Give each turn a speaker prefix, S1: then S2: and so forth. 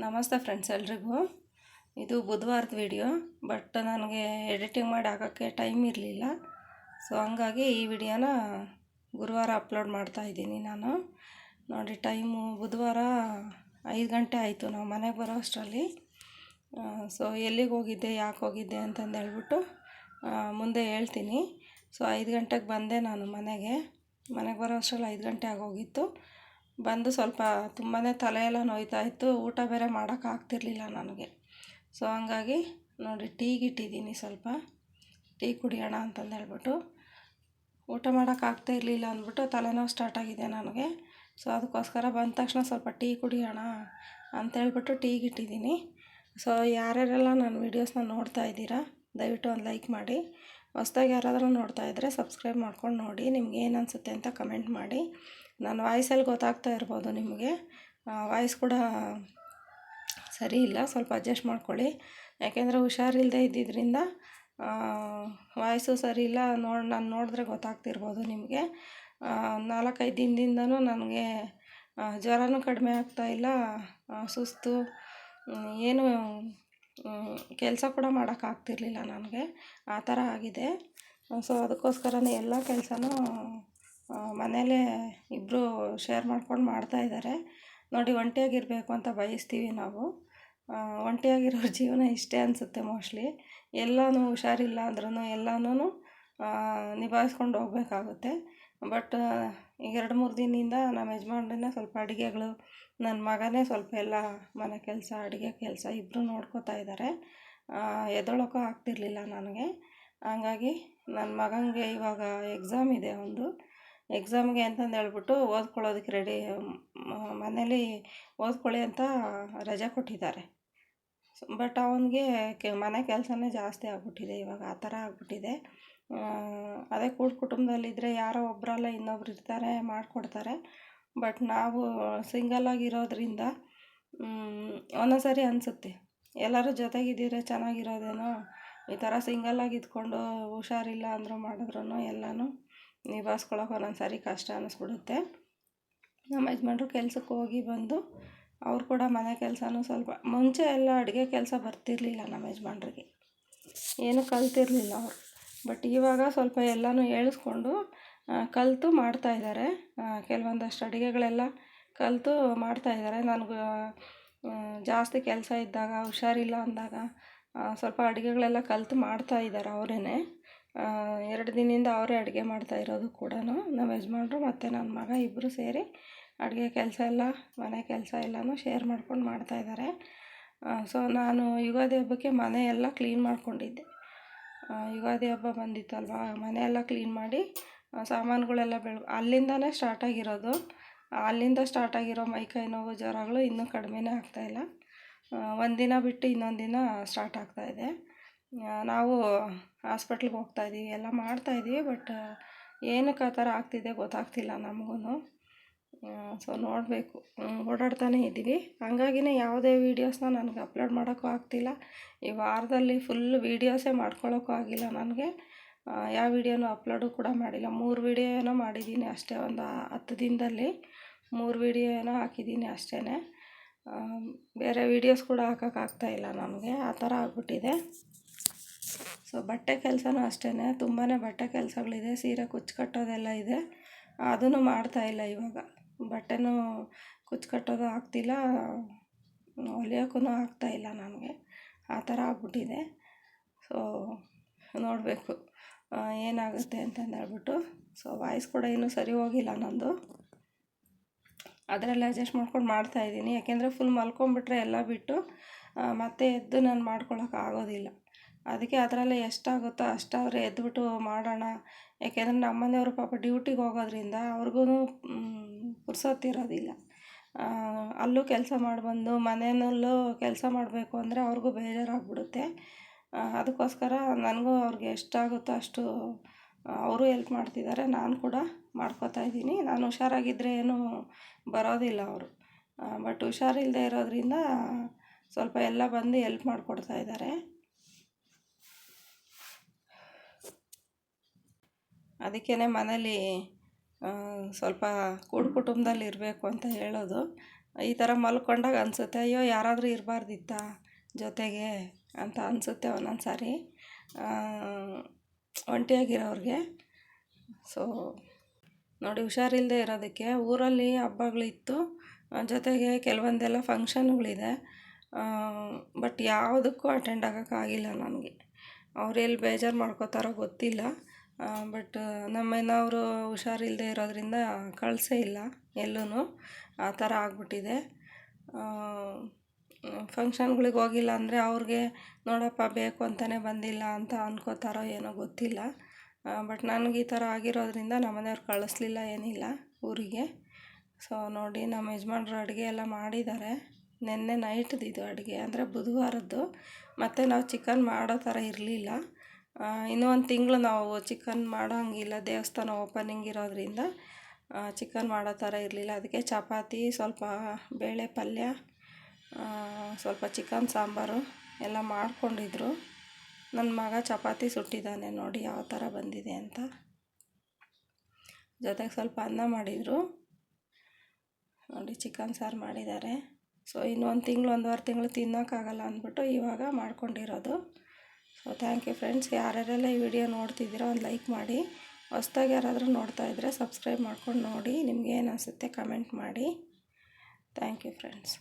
S1: ನಮಸ್ತೆ ಫ್ರೆಂಡ್ಸ್ ಎಲ್ರಿಗೂ. ಇದು ಬುಧವಾರದ ವಿಡಿಯೋ ಬಟ್ ನನಗೆ ಎಡಿಟಿಂಗ್ ಮಾಡಿ ಹಾಕೋಕ್ಕೆ ಟೈಮ್ ಇರಲಿಲ್ಲ. ಸೊ ಹಂಗಾಗಿ ಈ ವಿಡಿಯೋನ ಗುರುವಾರ ಅಪ್ಲೋಡ್ ಮಾಡ್ತಾ ಇದ್ದೀನಿ ನಾನು. ನೋಡಿ ಟೈಮು ಬುಧವಾರ ಐದು ಗಂಟೆ ಆಯಿತು. ನಾವು ಮನೆಗೆ ಬರೋ ಅಷ್ಟರಲ್ಲಿ. ಸೊ ಎಲ್ಲಿಗೆ ಹೋಗಿದ್ದೆ, ಯಾಕೆ ಹೋಗಿದ್ದೆ ಅಂತಂದು ಹೇಳ್ಬಿಟ್ಟು ಮುಂದೆ ಹೇಳ್ತೀನಿ. ಸೊ ಐದು ಗಂಟೆಗೆ ಬಂದೆ ನಾನು ಮನೆಗೆ. ಮನೆಗೆ ಬರೋ ಅಷ್ಟರಲ್ಲಿ ಐದು ಗಂಟೆ ಆಗೋಗಿತ್ತು. ಬಂದು ಸ್ವಲ್ಪ ತುಂಬಾ ತಲೆಯೆಲ್ಲ ನೋಯ್ತಾ ಇತ್ತು. ಊಟ ಬೇರೆ ಮಾಡೋಕ್ಕಾಗ್ತಿರ್ಲಿಲ್ಲ ನನಗೆ. ಸೊ ಹಂಗಾಗಿ ನೋಡಿ ಟೀಗೆ ಇಟ್ಟಿದ್ದೀನಿ ಸ್ವಲ್ಪ. ಟೀ ಕುಡಿಯೋಣ ಅಂತಂದು ಹೇಳ್ಬಿಟ್ಟು. ಊಟ ಮಾಡೋಕ್ಕಾಗ್ತಾ ಇರಲಿಲ್ಲ ಅಂದ್ಬಿಟ್ಟು ತಲೆನೋವು ಸ್ಟಾರ್ಟ್ ಆಗಿದೆ ನನಗೆ. ಸೊ ಅದಕ್ಕೋಸ್ಕರ ಬಂದ ತಕ್ಷಣ ಸ್ವಲ್ಪ ಟೀ ಕುಡಿಯೋಣ ಅಂತೇಳ್ಬಿಟ್ಟು ಟೀಗೆ ಇಟ್ಟಿದ್ದೀನಿ ಸೊ ಯಾರ್ಯಾರೆಲ್ಲ ನನ್ನ ವೀಡಿಯೋಸ್ನ ನೋಡ್ತಾ ಇದ್ದೀರಾ, ದಯವಿಟ್ಟು ಒಂದು ಲೈಕ್ ಮಾಡಿ. ಹೊಸ್ದಾಗಿ ಯಾರಾದರೂ ನೋಡ್ತಾ ಇದ್ದರೆ ಸಬ್ಸ್ಕ್ರೈಬ್ ಮಾಡ್ಕೊಂಡು ನೋಡಿ. ನಿಮ್ಗೆ ಏನು ಅನಿಸುತ್ತೆ ಅಂತ ಕಮೆಂಟ್ ಮಾಡಿ. ನನ್ನ ವಾಯ್ಸಲ್ಲಿ ಗೊತ್ತಾಗ್ತಾ ಇರ್ಬೋದು ನಿಮಗೆ. ವಾಯ್ಸ್ ಕೂಡ ಸರಿ ಇಲ್ಲ, ಸ್ವಲ್ಪ ಅಡ್ಜಸ್ಟ್ ಮಾಡ್ಕೊಳ್ಳಿ. ಯಾಕೆಂದರೆ ಹುಷಾರಿಲ್ಲದೆ ಇದ್ದಿದ್ದರಿಂದ ವಾಯ್ಸು ಸರಿ ಇಲ್ಲ ನೋಡಿ, ನಾನು ನೋಡಿದ್ರೆ ಗೊತ್ತಾಗ್ತಿರ್ಬೋದು ನಿಮಗೆ. ನಾಲ್ಕೈದು ದಿನದಿಂದನೂ ನನಗೆ ಜ್ವರನೂ ಕಡಿಮೆ ಆಗ್ತಾ ಇಲ್ಲ ಸುಸ್ತು ಏನು ಕೆಲಸ ಕೂಡ ಮಾಡೋಕ್ಕಾಗ್ತಿರ್ಲಿಲ್ಲ ನನಗೆ. ಆ ಥರ ಆಗಿದೆ. ಸೊ, ಅದಕ್ಕೋಸ್ಕರನೇ ಎಲ್ಲ ಕೆಲಸನೂ ಮನೇಲೇ ಇಬ್ಬರು ಶೇರ್ ಮಾಡ್ಕೊಂಡು ಮಾಡ್ತಾಯಿದ್ದಾರೆ ನೋಡಿ, ಒಂಟಿಯಾಗಿರಬೇಕು ಅಂತ ಬಯಸ್ತೀವಿ ನಾವು. ಒಂಟಿಯಾಗಿರೋ ಜೀವನ ಇಷ್ಟೇ ಅನಿಸುತ್ತೆ ಮೋಸ್ಟ್ಲಿ ಎಲ್ಲನೂ ಹುಷಾರಿಲ್ಲ ಅಂದ್ರೂ ಎಲ್ಲನೂ ನಿಭಾಯಿಸ್ಕೊಂಡು ಹೋಗಬೇಕಾಗುತ್ತೆ. ಬಟ್ ಈಗ ಎರಡು ಮೂರು ದಿನದಿಂದ ನಮ್ಮ ಯಜಮಾನ್ರೇ ಸ್ವಲ್ಪ ಅಡುಗೆಗಳು ನನ್ನ ಮಗನೇ ಸ್ವಲ್ಪ ಎಲ್ಲ ಮನೆ ಕೆಲಸ, ಅಡುಗೆ ಕೆಲಸ ಇಬ್ಬರು ನೋಡ್ಕೋತಾ ಇದ್ದಾರೆ. ಎದ್ದೊಳಕ್ಕೂ ಆಗ್ತಿರ್ಲಿಲ್ಲ ನನಗೆ. ಹಂಗಾಗಿ ನನ್ನ ಮಗನಿಗೆ ಇವಾಗ ಎಕ್ಸಾಮ್ ಇದೆ ಒಂದು. ಎಕ್ಸಾಮ್ಗೆ ಅಂತಂದು ಹೇಳ್ಬಿಟ್ಟು ಓದ್ಕೊಳ್ಳೋದಕ್ಕೆ ರೆಡಿ ಮನೇಲಿ ಓದ್ಕೊಳ್ಳಿ ಅಂತ ರಜೆ ಕೊಟ್ಟಿದ್ದಾರೆ. ಬಟ್ ಅವನಿಗೆ ಕೆ, ಮನೆ ಕೆಲಸನೇ ಜಾಸ್ತಿ ಆಗ್ಬಿಟ್ಟಿದೆ, ಇವಾಗ ಆ ಥರ ಆಗ್ಬಿಟ್ಟಿದೆ. ಅದೇ ಕೂಡು ಕುಟುಂಬದಲ್ಲಿದ್ದರೆ ಯಾರೋ ಒಬ್ಬರಲ್ಲ ಇನ್ನೊಬ್ರು ಇರ್ತಾರೆ, ಮಾಡಿಕೊಡ್ತಾರೆ. ಬಟ್ ನಾವು ಸಿಂಗಲ್ ಆಗಿರೋದ್ರಿಂದ ಒಂದೊಂದು ಸರಿ ಅನಿಸುತ್ತೆ. ಎಲ್ಲರೂ ಜೊತೆಗಿದ್ದೀರ, ಚೆನ್ನಾಗಿರೋದೇನೋ? ಈ ಥರ ಸಿಂಗಲ್ಲಾಗಿ ಇದ್ಕೊಂಡು ಹುಷಾರಿಲ್ಲ ಅಂದರೂ ಮಾಡಿದ್ರು ಎಲ್ಲನೂ ನಿಭಾಯಿಸ್ಕೊಳಕ್ಕೆ ಒಂದೊಂದು ಸಾರಿ ಕಷ್ಟ ಅನ್ನಿಸ್ಬಿಡುತ್ತೆ. ನಮ್ಮ ಯಜಮಾನ್ರು ಕೆಲ್ಸಕ್ಕೆ ಹೋಗಿ ಬಂದು ಅವ್ರು ಕೂಡ ಮನೆ ಕೆಲಸನೂ ಸ್ವಲ್ಪ ಮುಂಚೆ ಎಲ್ಲ ಅಡುಗೆ ಕೆಲಸ ಬರ್ತಿರಲಿಲ್ಲ ನಮ್ಮ ಯಜಮಾನ್ರಿಗೆ. ಏನೂ ಕಲ್ತಿರಲಿಲ್ಲ ಅವರು. ಬಟ್ ಇವಾಗ ಸ್ವಲ್ಪ ಎಲ್ಲನೂ ಹೇಳಿಸ್ಕೊಂಡು ಕಲಿತು ಮಾಡ್ತಾಯಿದ್ದಾರೆ ಕೆಲವೊಂದಷ್ಟು ಅಡುಗೆಗಳೆಲ್ಲ ಕಲಿತು ಮಾಡ್ತಾಯಿದ್ದಾರೆ ನನಗೆ ಜಾಸ್ತಿ ಕೆಲಸ ಇದ್ದಾಗ, ಹುಷಾರಿಲ್ಲ ಅಂದಾಗ ಸ್ವಲ್ಪ ಅಡುಗೆಗಳೆಲ್ಲ ಕಲಿತು ಮಾಡ್ತಾಯಿದ್ದಾರೆ ಅವರೇ ಎರಡು ದಿನದಿಂದ ಅವರೇ ಅಡುಗೆ ಮಾಡ್ತಾ ಇರೋದು ಕೂಡ ನಮ್ಮ ಯಜಮಾನ್ರು ಮತ್ತು ನನ್ನ ಮಗ ಇಬ್ಬರು ಸೇರಿ ಅಡುಗೆ ಕೆಲಸ ಎಲ್ಲ, ಮನೆ ಕೆಲಸ ಎಲ್ಲನೂ ಶೇರ್ ಮಾಡ್ಕೊಂಡು ಮಾಡ್ತಾಯಿದ್ದಾರೆ ಸೊ ನಾನು ಯುಗಾದಿ ಹಬ್ಬಕ್ಕೆ ಮನೆ ಎಲ್ಲ ಕ್ಲೀನ್ ಮಾಡ್ಕೊಂಡಿದ್ದೆ. ಯುಗಾದಿ ಹಬ್ಬ ಬಂದಿತ್ತಲ್ವಾ? ಮನೆ ಎಲ್ಲ ಕ್ಲೀನ್ ಮಾಡಿ ಸಾಮಾನುಗಳೆಲ್ಲ ಬೆಳ, ಅಲ್ಲಿಂದನೇ ಸ್ಟಾರ್ಟ್ ಆಗಿರೋದು. ಅಲ್ಲಿಂದ ಸ್ಟಾರ್ಟ್ ಆಗಿರೋ ಮೈಕೈ ನೋವು ಜ್ವರಗಳು ಇನ್ನೂ ಕಡಿಮೆನೇ ಆಗ್ತಾಯಿಲ್ಲ ಒಂದಿನ ಬಿಟ್ಟು ಇನ್ನೊಂದು ದಿನ ಸ್ಟಾರ್ಟ್ ಆಗ್ತಾಯಿದೆ ನಾವು ಹಾಸ್ಪಿಟ್ಲಿಗೆ ಹೋಗ್ತಾಯಿದ್ದೀವಿ ಎಲ್ಲ ಮಾಡ್ತಾಯಿದ್ದೀವಿ ಬಟ್ ಏನಕ್ಕೆ ಆ ಥರ ಆಗ್ತಿದೆ ಗೊತ್ತಾಗ್ತಿಲ್ಲ ನಮಗೂ ಸೊ ನೋಡಬೇಕು. ಓಡಾಡ್ತಾನೇ ಇದ್ದೀವಿ. ಹಂಗಾಗಿನೇ ಯಾವುದೇ ವೀಡಿಯೋಸ್ನ ನನಗೆ ಅಪ್ಲೋಡ್ ಮಾಡೋಕ್ಕೂ ಆಗ್ತಿಲ್ಲ. ಈ ವಾರದಲ್ಲಿ ಫುಲ್ ವೀಡಿಯೋಸೇ ಮಾಡ್ಕೊಳ್ಳೋಕ್ಕೂ ಆಗಿಲ್ಲ ನನಗೆ. ಯಾವ ವೀಡಿಯೋನೂ ಅಪ್ಲೋಡು ಕೂಡ ಮಾಡಿಲ್ಲ. ಮೂರು ವೀಡಿಯೋ ಏನೋ ಮಾಡಿದ್ದೀನಿ ಅಷ್ಟೇ, ಒಂದು ಹತ್ತು ದಿನದಲ್ಲಿ. ಮೂರು ವೀಡಿಯೋ ಏನೋ ಹಾಕಿದ್ದೀನಿ ಅಷ್ಟೇ ಬೇರೆ ವೀಡಿಯೋಸ್ ಕೂಡ ಹಾಕೋಕ್ಕಾಗ್ತಾಯಿಲ್ಲ ನನಗೆ. ಆ ಥರ ಆಗ್ಬಿಟ್ಟಿದೆ. ಸೊ ಬಟ್ಟೆ ಕೆಲಸನೂ ಅಷ್ಟೇ ತುಂಬಾ ಬಟ್ಟೆ ಕೆಲಸಗಳಿದೆ, ಸೀರೆ ಕುಚ್ಚು ಕಟ್ಟೋದೆಲ್ಲ ಇದೆ. ಅದನ್ನು ಮಾಡ್ತಾಯಿಲ್ಲ ಇವಾಗ. ಬಟ್ಟೆನೂ ಕುಚ್ಚು ಕಟ್ಟೋದು ಆಗ್ತಿಲ್ಲ ಹೊಲಿಯೋಕ್ಕೂ ಆಗ್ತಾಯಿಲ್ಲ ನನಗೆ. ಆ ಥರ ಆಗ್ಬಿಟ್ಟಿದೆ. ಸೊ ನೋಡಬೇಕು ಏನಾಗುತ್ತೆ ಅಂತಂದೇಳ್ಬಿಟ್ಟು ಸೊ ವಾಯ್ಸ್ ಕೂಡ ಇನ್ನೂ ಸರಿ ಹೋಗಿಲ್ಲ ನಂದು. ಅದರಲ್ಲಿ ಅಡ್ಜಸ್ಟ್ ಮಾಡ್ಕೊಂಡು ಮಾಡ್ತಾಯಿದ್ದೀನಿ ಯಾಕೆಂದರೆ ಫುಲ್ ಮಲ್ಕೊಂಬಿಟ್ರೆ ಎಲ್ಲ ಬಿಟ್ಟು ಮತ್ತೆ ಎದ್ದು ನಾನು ಮಾಡ್ಕೊಳಕ್ಕೆ ಆಗೋದಿಲ್ಲ. ಅದಕ್ಕೆ ಅದರಲ್ಲೇ ಎಷ್ಟಾಗುತ್ತೋ ಅಷ್ಟಾದ್ರೆ ಎದ್ಬಿಟ್ಟು ಮಾಡೋಣ. ಯಾಕೆಂದರೆ ನಮ್ಮನೆಯವರು ಪಾಪ ಡ್ಯೂಟಿಗೆ ಹೋಗೋದ್ರಿಂದ ಅವ್ರಿಗೂ ಪುರ್ಸೊತ್ತಿರೋದಿಲ್ಲ ಅಲ್ಲೂ ಕೆಲಸ ಮಾಡಿಬಂದು ಮನೆಯಲ್ಲೂ ಕೆಲಸ ಮಾಡಬೇಕು ಅಂದರೆ ಅವ್ರಿಗೂ ಬೇಜಾರಾಗ್ಬಿಡುತ್ತೆ. ಅದಕ್ಕೋಸ್ಕರ ನನಗೂ ಅವ್ರಿಗೆ ಎಷ್ಟಾಗುತ್ತೋ ಅಷ್ಟು ಅವರು ಎಲ್ಪ್ ಮಾಡ್ತಿದ್ದಾರೆ. ನಾನು ಕೂಡ ಮಾಡ್ಕೋತಾ ಇದ್ದೀನಿ. ನಾನು ಹುಷಾರಾಗಿದ್ದರೆ ಏನೂ ಬರೋದಿಲ್ಲ ಅವರು. ಬಟ್ ಹುಷಾರಿಲ್ಲದೆ ಇರೋದ್ರಿಂದ ಸ್ವಲ್ಪ ಎಲ್ಲ ಬಂದು ಎಲ್ಪ್ ಮಾಡಿಕೊಡ್ತಾ ಇದ್ದಾರೆ. ಅದಕ್ಕೇ ಮನೇಲಿ ಸ್ವಲ್ಪ ಕೂಡು ಕುಟುಂಬದಲ್ಲಿ ಇರಬೇಕು ಅಂತ ಹೇಳೋದು. ಈ ಥರ ಮಲ್ಕೊಂಡಾಗ ಅನಿಸುತ್ತೆ, ಅಯ್ಯೋ, ಯಾರಾದರೂ ಇರಬಾರ್ದಿತ್ತ ಜೊತೆಗೆ? ಅಂತ ಅನಿಸುತ್ತೆ ಒಂದೊಂದು ಸಾರಿ ಒಂಟಿಯಾಗಿರೋರಿಗೆ. ಸೊ ನೋಡಿ ಹುಷಾರಿಲ್ಲದೆ ಇರೋದಕ್ಕೆ ಊರಲ್ಲಿ ಹಬ್ಬಗಳಿತ್ತು ಜೊತೆಗೆ ಕೆಲವೊಂದೆಲ್ಲ ಫಂಕ್ಷನ್ಗಳಿದೆ. ಬಟ್ ಯಾವುದಕ್ಕೂ ಅಟೆಂಡ್ ಆಗೋಕ್ಕಾಗಿಲ್ಲ ನನಗೆ. ಅವ್ರು ಎಲ್ಲಿ ಬೇಜಾರು ಮಾಡ್ಕೋತಾರೋ ಗೊತ್ತಿಲ್ಲ. ಬಟ್ ನಮ್ಮನೆಯವರು ಹುಷಾರಿಲ್ಲದೆ ಇರೋದರಿಂದ ಕಳಿಸೇ ಇಲ್ಲ ಎಲ್ಲೂ ಆ ಥರ ಆಗಿಬಿಟ್ಟಿದೆ. ಫಂಕ್ಷನ್ಗಳಿಗೆ ಹೋಗಿಲ್ಲ ಅಂದರೆ ಅವ್ರಿಗೆ, ನೋಡಪ್ಪ ಬೇಕು ಅಂತಲೇ ಬಂದಿಲ್ಲ ಅಂತ ಅನ್ಕೋತಾರೋ ಏನೋ ಗೊತ್ತಿಲ್ಲ. ಬಟ್ ನನಗೆ ಈ ಥರ ಆಗಿರೋದ್ರಿಂದ ನಮ್ಮನೆಯವ್ರು ಕಳಿಸ್ಲಿಲ್ಲ ಏನಿಲ್ಲ ಊರಿಗೆ. ಸೊ ನೋಡಿ ನಮ್ಮ ಯಜಮಾನ್ರು ಅಡುಗೆ ಎಲ್ಲ ಮಾಡಿದ್ದಾರೆ. ನಿನ್ನೆ ನೈಟ್ದು ಇದು ಅಡುಗೆ, ಅಂದರೆ ಬುಧವಾರದ್ದು. ಮತ್ತು ನಾವು ಚಿಕನ್ ಮಾಡೋ ಥರ ಇರಲಿಲ್ಲ. ಇನ್ನೂ ಒಂದು ತಿಂಗಳು ನಾವು ಚಿಕನ್ ಮಾಡೋಂಗಿಲ್ಲ, ದೇವಸ್ಥಾನ ಓಪನಿಂಗ್ ಇರೋದರಿಂದ ಚಿಕನ್ ಮಾಡೋ ಥರ ಇರಲಿಲ್ಲ. ಅದಕ್ಕೆ ಚಪಾತಿ, ಸ್ವಲ್ಪ ಬೇಳೆ ಪಲ್ಯ ಸ್ವಲ್ಪ ಚಿಕನ್ ಸಾಂಬಾರು ಎಲ್ಲ ಮಾಡಿಕೊಂಡಿದ್ರು. ನನ್ನ ಮಗ ಚಪಾತಿ ಸುಟ್ಟಿದ್ದಾನೆ ನೋಡಿ ಯಾವ ಥರ ಬಂದಿದೆ ಅಂತ. ಜೊತೆಗೆ ಸ್ವಲ್ಪ ಅನ್ನ ಮಾಡಿದರು. ನೋಡಿ ಚಿಕನ್ ಸಾರು ಮಾಡಿದ್ದಾರೆ. ಸೊ ಇನ್ನೊಂದು ತಿಂಗಳು, ಒಂದುವರೆ ತಿಂಗಳು ತಿನ್ನೋಕ್ಕಾಗಲ್ಲ ಅಂದ್ಬಿಟ್ಟು ಇವಾಗ ಮಾಡ್ಕೊಂಡಿರೋದು. ಸೊ ಥ್ಯಾಂಕ್ ಯು ಫ್ರೆಂಡ್ಸ್ ಯಾರ್ಯಾರೆಲ್ಲ ಈ ವಿಡಿಯೋ ನೋಡ್ತಿದ್ದೀರೋ, ಒಂದು ಲೈಕ್ ಮಾಡಿ. ಹೊಸ್ದಾಗಿ ಯಾರಾದರೂ ನೋಡ್ತಾ ಇದ್ದರೆ ಸಬ್ಸ್ಕ್ರೈಬ್ ಮಾಡ್ಕೊಂಡು ನೋಡಿ. ನಿಮ್ಗೇನು ಅನಿಸುತ್ತೆ ಕಮೆಂಟ್ ಮಾಡಿ. Thank you friends